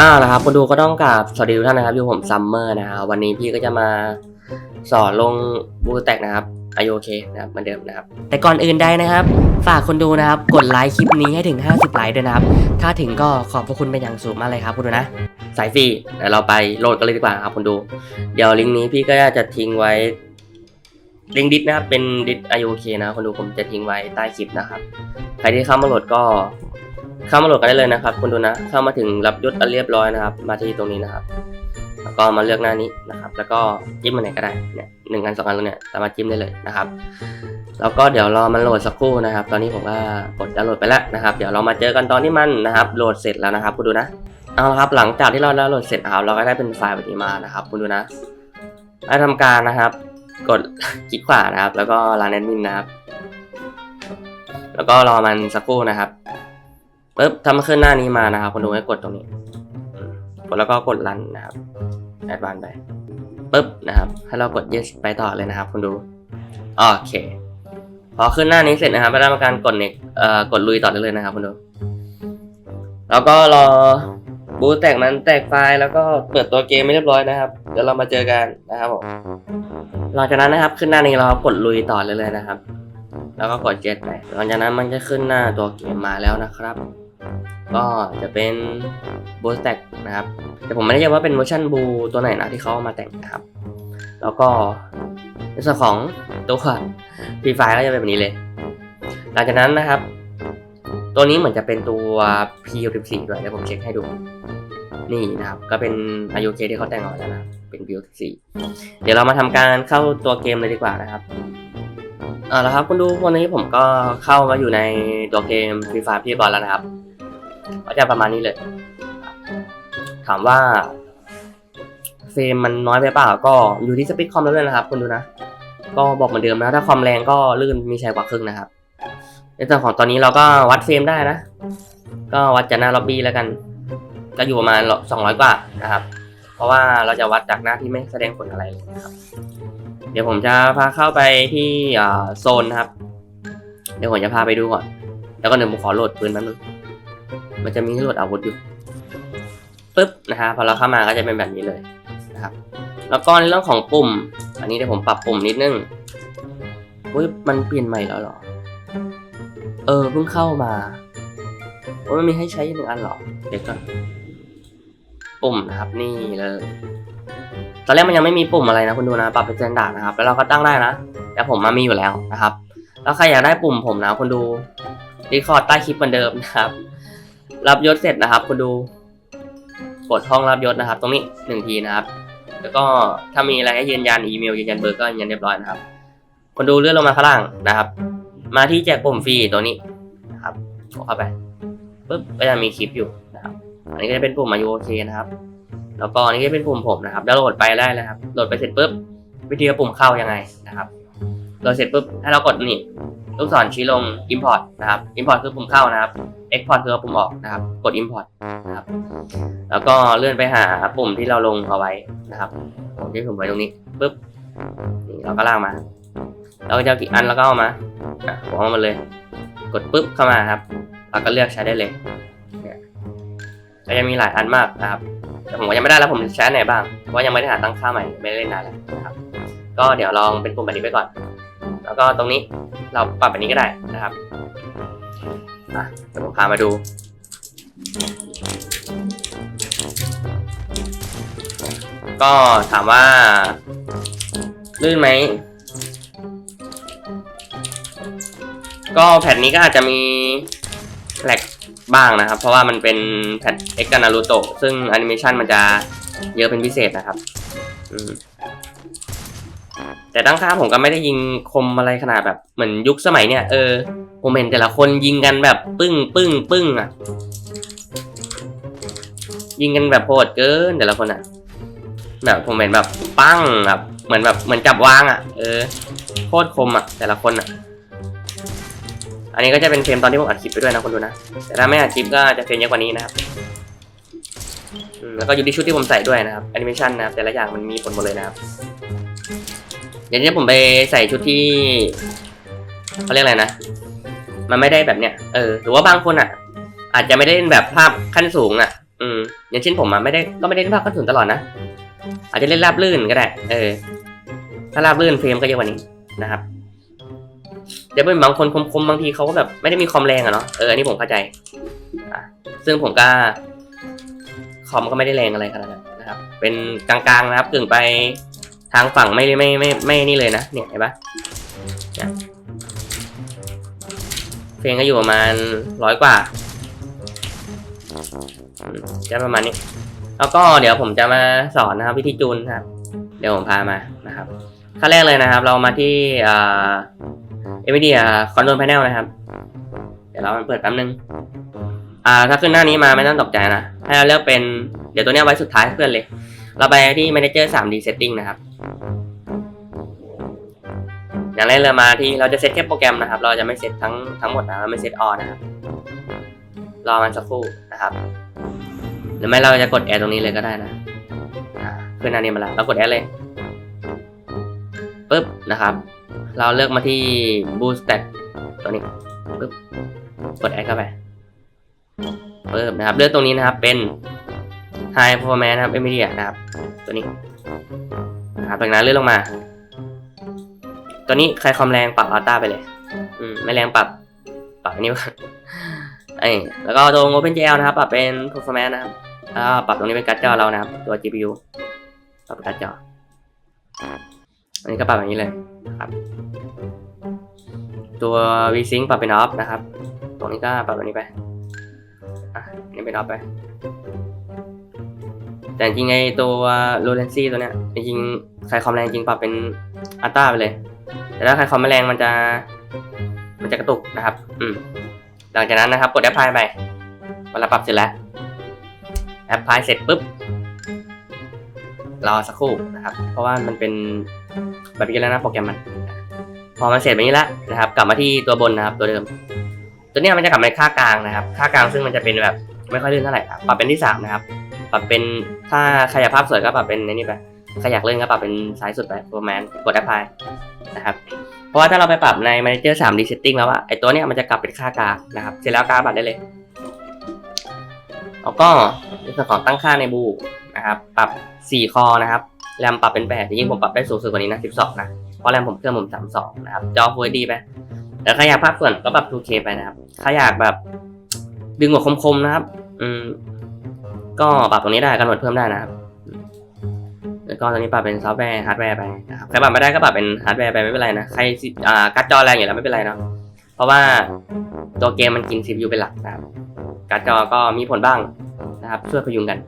อ้าวแล้วครับคนดูก็ต้องกราบสวัสดีทุกท่านนะครับอยู่ผมซัมเมอร์นะครับวันนี้พี่ก็จะมาสอนลงบูแตกนะครับไอโอเคนะครับเหมือนเดิมนะครับ แต่ก่อนอื่นใดนะครับ ฝากคนดูนะครับ กดไลค์คลิปนี้ให้ถึง 50ไลค์ด้วยนะครับ ถ้าถึงก็ขอบพระคุณเป็นอย่างสูงมากเลยครับคุณดูนะสายฟรีเดี๋ยวเราไปโหลดกันเลยดีกว่าครับคุณดู เดี๋ยวลิงก์นี้พี่ก็จะทิ้งไว้ลิงก์ดิสนะครับเป็นดิสไอโอเคนะครับคนดูผมจะทิ้งไว้ใต้คลิปนะครับใครที่เข้ามาโหลดก็ เข้ามาโหลดกันได้เลยนะครับคุณดูนะ เข้ามาถึงรับยศอันเรียบร้อยนะครับ มาที่ตรงนี้นะครับแล้วก็มาเลือกหน้านี้นะครับ แล้วก็จิ้มมาไหนก็ได้เนี่ยหนึ่งอันสองอันแล้วเนี่ยสามารถจิ้มได้เลยนะครับ แล้วก็เดี๋ยวรอมันโหลดสักครู่นะครับ ตอนนี้ผมก็กดดาวน์โหลดไปแล้วนะครับ เดี๋ยวเรามาเจอกันตอนที่มันนะครับ โหลดเสร็จแล้วนะครับคุณดูนะเอาละครับหลังจากที่เราดาวน์โหลดเสร็จนะครับเราก็ได้เป็นไฟล์แบบนี้มานะครับ คุณดูนะได้ทำการนะครับ กดคลิกขวานะครับ แล้วก็รันแอดมินนะครับ แล้วก็รอมันสักครู่นะครับ ปุ๊บถ้ามันขึ้นหน้านี้มานะครับคุณดูให้กดตรงนี้อืมกดแล้วก็กดรันนะครับแอดวานไปปุ๊บนะครับ ให้เรากด yes ไปต่อเลยนะครับคุณดูโอเค พอขึ้นหน้านี้เสร็จนะครับก็ได้ทำการกดเน็กเอ่อกดลุยต่อได้เลยนะครับคุณดู แล้วก็รอบูตแตกมันแตกไฟล์แล้วก็เปิดตัวเกมไม่เรียบร้อยนะครับ เดี๋ยวเรามาเจอกันนะครับผมหลังจากนั้นนะครับขึ้นหน้านี้เราก็กดลุยต่อเลยเลยนะครับ แล้วก็กดเจ็ดไปหลังจากนั้นมันจะขึ้นหน้าตัวเกมมาแล้วนะครับ ก็จะเป็นบูสแต็กนะครับ แต่ผมไม่ได้เรียกว่าเป็นเวอร์ชันบูตัวไหนนะที่เขาเอามาแต่งนะครับ แล้วก็ในส่วนของตัวฟรีไฟก็จะเป็นแบบนี้เลย หลังจากนั้นนะครับ ตัวนี้เหมือนจะเป็นตัว P14 ด้วยเดี๋ยวผมเช็คให้ดูนี่นะครับ ก็เป็น IOK ที่เขาแต่งออกมาแล้วนะครับเป็น P14 เดี๋ยวเรามาทำการเข้าตัวเกมเลยดีกว่านะครับเอาละครับคุณดูวันนี้ผมก็เข้ามาอยู่ในตัวเกมฟรีไฟพี่บอลแล้วนะครับ ก็จะประมาณนี้เลย ถามว่าเฟรมมันน้อยไปเปล่าก็อยู่ที่สปีดคอมแล้วด้วยนะครับคุณดูนะ ก็บอกเหมือนเดิมนะ ถ้าคอมแรงก็ลื่นมีชัยกว่าครึ่งนะครับ ในส่วนของตอนนี้เราก็วัดเฟรมได้นะ ก็วัดจากหน้าล็อบบี้แล้วกัน ก็อยู่ประมาณสองร้อยกว่านะครับ เพราะว่าเราจะวัดจากหน้าที่ไม่แสดงผลอะไรเลยนะครับ เดี๋ยวผมจะพาเข้าไปที่โซนนะครับ เดี๋ยวผมจะพาไปดูก่อน แล้วก็เดี๋ยวผมขอโหลดปืนแป๊บนึง มันจะมีให้โหลดอาวุธอยู่ปึ๊บนะฮะพอเราเข้ามาก็จะเป็นแบบนี้เลยนะครับ แล้วก็ในเรื่องของปุ่ม อันนี้เดี๋ยวผมปรับปุ่มนิดนึงอุ้ยมันเปลี่ยนใหม่แล้วหรอ เออเพิ่งเข้ามาว่ามันมีให้ใช้หนึ่งอันหรอ เดี๋ยวก่อน ปุ่มนะครับนี่เลย ตอนแรกมันยังไม่มีปุ่มอะไรนะคุณดูนะ ปรับเป็นสแตนดาร์ดนะครับ แล้วเราก็ตั้งได้นะแต่ผมมามีอยู่แล้วนะครับ แล้วใครอยากได้ปุ่มผมนะคุณดูรีคอร์ดใต้คลิปเหมือนเดิมนะครับ รับยศเสร็จนะครับ คุณดู กดห้องรับยศนะครับ ตรงนี้หนึ่งทีนะครับ แล้วก็ถ้ามีอะไรให้ยืนยันอีเมลยืนยันเบอร์ก็ยืนยันเรียบร้อยนะครับคนดูเลื่อนลงมาข้างล่างนะครับ มาที่แจกปุ่มฟรีตัวนี้นะครับกดเข้าไปปุ๊บก็จะมีคลิปอยู่นะครับ อันนี้ก็จะเป็นปุ่มมายูโอเคนะครับ แล้วก็อันนี้ก็เป็นปุ่มผมนะครับแล้วโหลดไปได้เลยครับโหลดไปเสร็จปุ๊บวิธีปุ่มเข้ายังไงนะครับโหลดเสร็จปุ๊บให้เรากดนี่ ลูกศรชี้ลง import นะครับ import คือปุ่มเข้านะครับ export คือปุ่มออกนะครับ กด import นะครับ แล้วก็เลื่อนไปหาปุ่มที่เราลงเอาไว้นะครับผมที่ผมไว้ตรงนี้ปุ๊บนี่เราก็ลากมา เราก็จะกี่อันแล้วก็เอามาอะวางมาเลย กดปุ๊บเข้ามาครับเราก็เลือกใช้ได้เลยเนี่ยก็จะมีหลายอันมากนะครับแต่ผมก็ยังไม่ได้แล้วผมใช้ไหนบ้างเพราะยังไม่ได้หาตั้งค่าใหม่ไม่ได้เล่นนานแล้วนะครับ ก็เดี๋ยวลองเป็นปุ่มแบบนี้ไปก่อน แล้วก็ตรงนี้เราปรับแบบนี้ก็ได้นะครับอะเดี๋ยวผมพามาดู ก็ถามว่าลื่นไหม ก็แผ่นนี้ก็อาจจะมีแหลกบ้างนะครับ เพราะว่ามันเป็นแผ่นเอ็กซ์นารูโตซึ่งแอนิเมชันมันจะเยอะเป็นพิเศษนะครับ แต่ตั้งค่าผมก็ไม่ได้ยิงคมอะไรขนาดแบบเหมือนยุคสมัยเนี่ยเออผมเห็นแต่ละคนยิงกันแบบปึ้งปึ้งปึ้งอะ ยิงกันแบบโหดเกินแต่ละคนอะแบบผมเห็นแบบปั้งแบบเหมือนแบบเหมือนจับวางอะ เออโคตรคมอะ แต่ละคนอะ อันนี้ก็จะเป็นเฟรมตอนที่ผมอัดคลิปไปด้วยนะคุณดูนะแต่ถ้าไม่อัดคลิปก็จะเฟรมเยอะกว่านี้นะครับแล้วก็อยู่ที่ชุดที่ผมใส่ด้วยนะครับแอนิเมชันนะครับแต่ละอย่างมันมีผลหมดเลยนะครับ ดี๋ยวนี้ผมไปใส่ชุดที่เขาเรียกอะไรนะ มันไม่ได้แบบเนี้ย เออ หรือว่าบางคนอะ อาจจะไม่ได้เล่นแบบภาพขั้นสูงอะ อืม อย่างเช่นผมอะไม่ได้ก็ไม่ได้เล่นภาคกระสุนตลอดนะ อาจจะเล่นราบลื่นก็ได้ เออ ถ้าราบลื่นเฟรมก็เยอะกว่านี้นะครับ เดี๋ยวเป็นบางคนคมๆบางทีเขาก็แบบไม่ได้มีคอมแรงอะเนาะ เออ อันนี้ผมเข้าใจ อะ ซึ่งผมก็คอมก็ไม่ได้แรงอะไรขนาดนั้นนะครับ เป็นกลางๆนะครับกึ่งไป ทางฝั่งไม่ไม่ไม่ไม่ไม่นี่เลยนะเนี่ยเห็นปะเพลงก็อยู่ประมาณร้อยกว่าจะประมาณนี้ แล้วก็เดี๋ยวผมจะมาสอนนะครับวิธีจูนครับ เดี๋ยวผมพามานะครับขั้นแรกเลยนะครับ เรามาที่เอ่า NVIDIA Control Panel นะครับ เดี๋ยวเราเปิดแป๊บนึงอ่าถ้าขึ้นหน้านี้มาไม่ต้องตกใจนะ ให้เราเลือกเป็นเดี๋ยวตัวนี้ไว้สุดท้ายเพื่อนเลย เราไปที่ Manager 3D Setting นะครับ อย่างแรกเลยมาที่เราจะเซตแค่โปรแกรมนะครับ เราจะไม่เซตทั้งทั้งหมดนะเราไม่เซตออนะครับ รอมันสักครู่นะครับ หรือไม่เราจะกดแอดตรงนี้เลยก็ได้นะอ่าขึ้นหน้านี้มาแล้วเรากดแอดเลยปึ๊บนะครับ เราเลือกมาที่ Boost Stack ตัวนี้ปึ๊บกดแอดเข้าไปปึ๊บนะครับ เลือกตรงนี้นะครับเป็น High Performance นะครับ NVIDIA นะครับ ตัวนี้นะครับจากนั้นเลื่อนลงมา ตัวนี้ใครความแรงปรับอัลต้าไปเลย อืม ไม่แรงปรับ ปรับอันนี้ไว้ก่อนไอ้แล้วก็ตรง OpenGL นะครับ ปรับเป็น Performance นะครับแล้วปรับตรงนี้เป็นการ์ดจอเรานะครับ ตัว GPU ปรับเป็นการ์ดจอ อันนี้ก็ปรับอย่างนี้เลยนะครับ ตัว VSync ปรับเป็น off นะครับ ตรงนี้ก็ปรับแบบนี้ไป อะ นี่เป็น off ไป แต่จริงไอตัว l o r e n c y ตัวเนี้ยจริงใครคอมแรงจริงปรับเป็นอัลต้าไปเลย แต่ถ้าใครคอมไม่แรงมันจะ มันจะกระตุกนะครับ อืมหลังจากนั้นนะครับ กด apply ไปเวลาปรับเสร็จแล้ว apply เสร็จปุ๊บรอสักครู่นะครับ เพราะว่ามันเป็นแบบนี้แล้วนะโปรแกรมมัน พอมันเสร็จแบบนี้แล้วนะครับ กลับมาที่ตัวบนนะครับ ตัวเดิม ตัวเนี้ยมันจะกลับมาในค่ากลางนะครับ ค่ากลางซึ่งมันจะเป็นแบบไม่ค่อยลื่นเท่าไหร่ปรับเป็นที่สามนะครับ ปรับเป็นถ้าใครอยากภาพสวยก็ปรับเป็นในนี่ไปใครอยากเล่นก็ปรับเป็นซ้ายสุดไปตัวแมนกด apply นะครับเพราะว่าถ้าเราไปปรับใน manager 3 d setting แล้วอะไอตัวเนี้ยมันจะกลับเป็นค่ากลางนะครับเสร็จแล้วกาบัตรได้เลยแล้วก็ในส่วนของตั้งค่าในบูนะครับปรับ 4 คอนะครับแรมปรับเป็น8จริงๆผมปรับได้สูงสุดกว่านี้นะ12นะเพราะแรมผมเครื่องผม32นะครับจอ Full HD ไปแต่ใครอยากภาพส่วนก็ปรับ 2K ไปนะครับใครอยากแบบดึงหัวคมๆนะครับ อืม ก็ปรับตรงนี้ได้กำหนดเพิ่มได้นะครับแล้วก็ตรงนี้ปรับเป็นซอฟต์แวร์ฮาร์ดแวร์ไปนะครับใครปรับไม่ได้ก็ปรับเป็นฮาร์ดแวร์ไปไม่เป็นไรนะใครอ่าการ์ดจอแรงอยู่แล้วไม่เป็นไรเนาะเพราะว่าตัวเกมมันกิน CPU เป็นหลักนะครับการ์ดจอก็มีผลบ้างนะครับ ช่วยพยุงกัน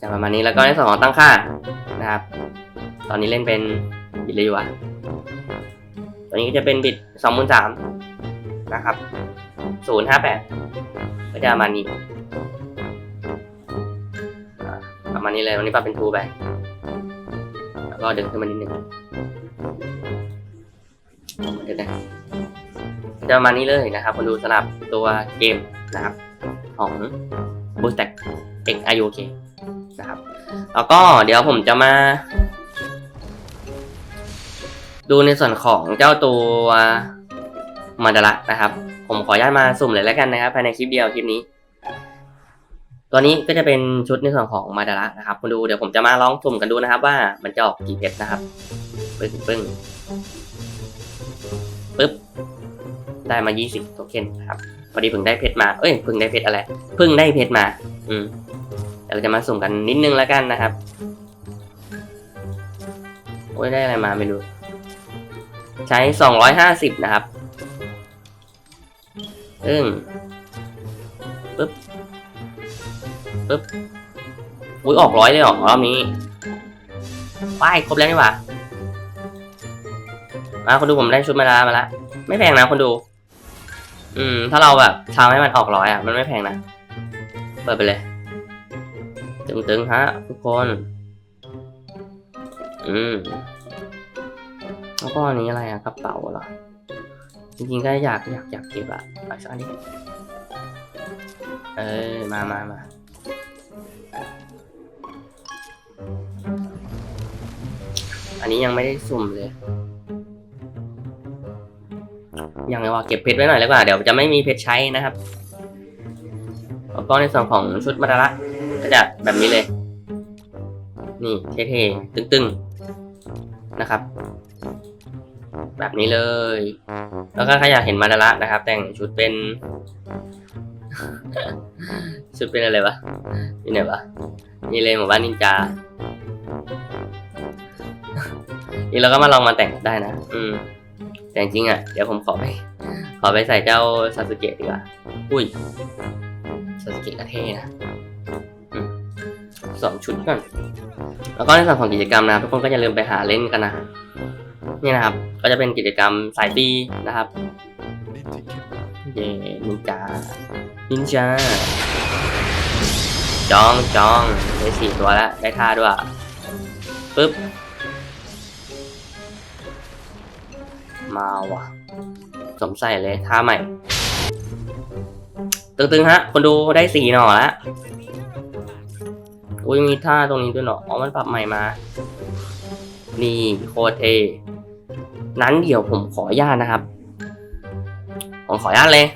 จะประมาณนี้แล้วก็ในส่วนของตั้งค่านะครับ ตอนนี้เล่นเป็นบิตเลยอยู่อะตัวนี้ก็จะเป็นบิตสองหมื่นสามนะครับศูนย์ห้าแปด ก็จะประมาณนี้อ่าประมาณนี้เลยวันนี้ปรับเป็นทูไปแล้วก็ดึงขึ้นมานิดนึงเดี๋ยวนะจะประมาณนี้เลยนะครับคนดูสำหรับตัวเกมนะครับของ b o o s t a c X IOK นะครับ แล้วก็เดี๋ยวผมจะมา ดูในส่วนของเจ้าตัวมาดาระนะครับ ผมขออนุญาตมาสุ่มเลยแล้วกันนะครับ ภายในคลิปเดียวคลิปนี้ ตัวนี้ก็จะเป็นชุดในส่วนของมาดาระนะครับคุณดูเดี๋ยวผมจะมาลองสุ่มกันดูนะครับ ว่ามันจะออกกี่เพชรนะครับปึ้งปึ้งปึ๊บได้มา 20 โทเค็นครับ พอดีเพิ่งได้เพชรมา เอ้ยเพิ่งได้เพชรอะไร เพิ่งได้เพชรมา อืมเดี๋ยวเราจะมาสุ่มกันนิดนึงแล้วกันนะครับ โอ้ยได้อะไรมาไม่รู้ ใช้ 250 นะครับ อึ้งปึ๊บปึ๊บอุ้ยออกร้อยเลยหรอรอบนี้ป้ายครบแล้วนี่หว่ามาคนดูผมได้ชุดมาลามาละไม่แพงนะคนดู อืม ถ้าเราแบบทำให้มันออกร้อยอะ มันไม่แพงนะ เปิดไปเลย ตึงๆฮะ ทุกคน อืม แล้วก็อันนี้อะไรอะกระเป๋าเหรอ จริงๆก็อยากอยากอยากเก็บอะเอาสักอันนี้เออมามามาอันนี้ยังไม่ได้สุ่มเลย ยังไงว่าเก็บเพชรไว้หน่อยแล้วกว่า เดี๋ยวจะไม่มีเพชรใช้นะครับอแล้วก็ในส่วนของชุดมาดาระก็จะแบบนี้เลย นี่เท่ๆตึงๆนะครับ แบบนี้เลย แล้วก็ใครอยากเห็นมาดาระนะครับ แต่งชุดเป็น ชุดเป็นอะไรวะนี่ไหนวะนี่เลยหมู่บ้านนินจานี่เราก็มาลองมาแต่งได้นะ อืม แต่จริงๆอะ เดี๋ยวผมขอไป ขอไปใส่เจ้าซาสึเกะดีกว่า อุ้ยซาสึเกะก็เท่นะอืมสองชุดก่อน แล้วก็ในส่วนของกิจกรรมนะครับทุกคนก็อย่าลืมไปหาเล่นกันนะ นี่นะครับ ก็จะเป็นกิจกรรมสายฟรีนะครับ เย่นินจา นินจา จองจองได้สี่ตัวแล้ว ได้ท่าด้วยปึ๊บ มาว่ะ สมใส่เลยท่าใหม่ ตึงๆฮะ คนดูได้สี่หน่อแล้วอุ้ยมีท่าตรงนี้ด้วยเหรออ๋อมันปรับใหม่มา นี่โคตรเทนั้นเดี๋ยวผมขออนุญาตนะครับ ผมขออนุญาตเลย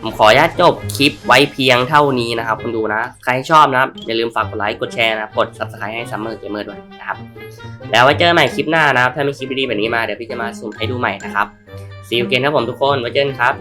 ผมขออนุญาตจบคลิปไว้เพียงเท่านี้นะครับคุณดูนะ ใครชอบนะครับ อย่าลืมฝากกดไลค์กดแชร์นะกด subscribe ให้ Summer Gamer ด้วยนะครับ แล้วไว้เจอกันใหม่คลิปหน้านะครับ ถ้ามีคลิปดีๆแบบนี้มาเดี๋ยวพี่จะมาสุ่มให้ดูใหม่นะครับ See you again ครับผมทุกคนไว้เจอกันครับ